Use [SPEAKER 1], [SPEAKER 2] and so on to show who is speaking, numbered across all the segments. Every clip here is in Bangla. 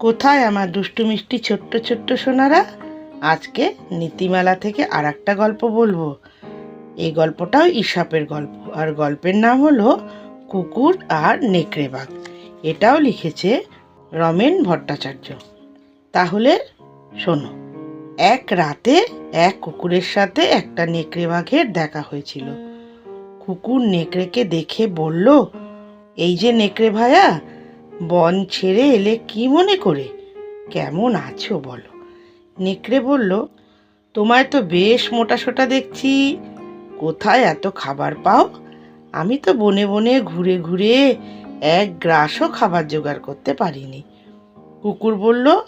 [SPEAKER 1] কোথায় আমার দুষ্টু মিষ্টি ছোট্ট ছোট্ট সোনারা? আজকে নীতিমালা থেকে আর একটা গল্প বলব। এই গল্পটাও ঈশাপের গল্প, আর গল্পের নাম হলো কুকুর আর নেকড়ে বাঘ। এটাও লিখেছে রমেন ভট্টাচার্য। তাহলে শোনো, এক রাতে এক কুকুরের সাথে একটা নেকড়ে বাঘের দেখা হয়েছিল। কুকুর নেকড়েকে দেখে বলল, এই যে নেকড়ে ভায়া বন ছেড়ে এলে কি মনে করে? কেমন আছো বলো। নেকড়ে বলল, তোমায় তো বেশ মোটা সোটা দেখছি। কোথায় এত খাবার পাও? আমি তো বনে বনে ঘুরে ঘুরে এক গ্রাসও খাবার জোগাড় করতে পারিনি। কুকুর বলল,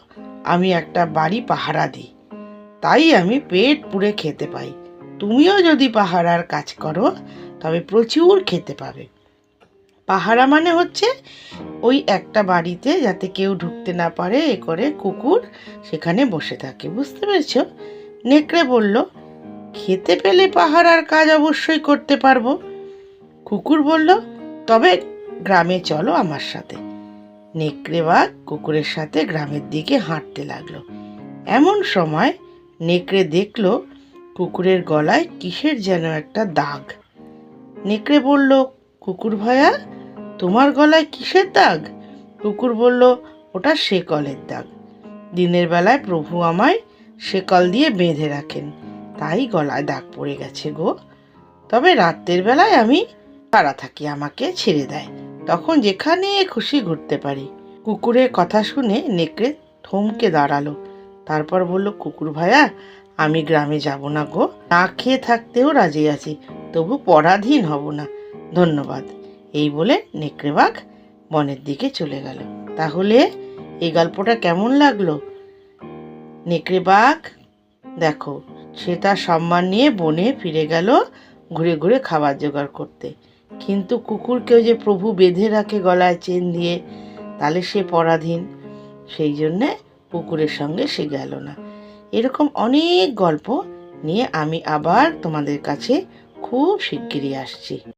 [SPEAKER 1] আমি একটা বাড়ি পাহারা দিই। তাই আমি পেট পুড়ে খেতে পাই। তুমিও যদি পাহারার কাজ করো, তবে প্রচুর খেতে পাবে। পাহারা মানে হচ্ছে ওই একটা বাড়িতে যাতে কেউ ঢুকতে না পারে, এ করে কুকুর সেখানে বসে থাকে, বুঝতে পেরেছ? নেকড়ে বলল, খেতে পেলে পাহারার কাজ অবশ্যই করতে পারব। কুকুর বলল, তবে গ্রামে চলো আমার সাথে। নেকড়ে বাঘ কুকুরের সাথে গ্রামের দিকে হাঁটতে লাগল। এমন সময় নেকড়ে দেখল কুকুরের গলায় কিসের যেন একটা দাগ। নেকড়ে বলল, কুকুর ভায়া তোমার গলায় কিসের দাগ? কুকুর বলল, ওটা শেকলের দাগ। দিনের বেলায় প্রভু আমায় শেকল দিয়ে বেঁধে রাখেন। তাই গলায় দাগ পড়ে গেছে গো। তবে রাত্রের বেলায় আমি তারা থাকি, আমাকে ছেড়ে দেয়। তখন যেখানে খুশি ঘুরতে পারি। কুকুরের কথা শুনে নেকড়ে থমকে দাঁড়াল। তারপর বলল, কুকুর ভায়া, আমি গ্রামে যাব না গো। না খেয়ে থাকতেও রাজি আছি। তবু পরাধীন হব না। ধন্যবাদ। এই বলে নেকড়ে বাঘ বনের দিকে চলে গেল। তাহলে এই গল্পটা কেমন লাগল? নেকড়ে বাঘ দেখো, সে তার সম্মান নিয়ে বনে ফিরে গেল ঘুরে ঘুরে খাবার জোগাড় করতে। কিন্তু কুকুরকেও যে প্রভু বেঁধে রাখে গলায় চেন দিয়ে, তাহলে সে পরাধীন। সেই জন্যে কুকুরের সঙ্গে সে গেল না। এরকম অনেক গল্প নিয়ে আমি আবার তোমাদের কাছে খুব শিগগিরই আসছি।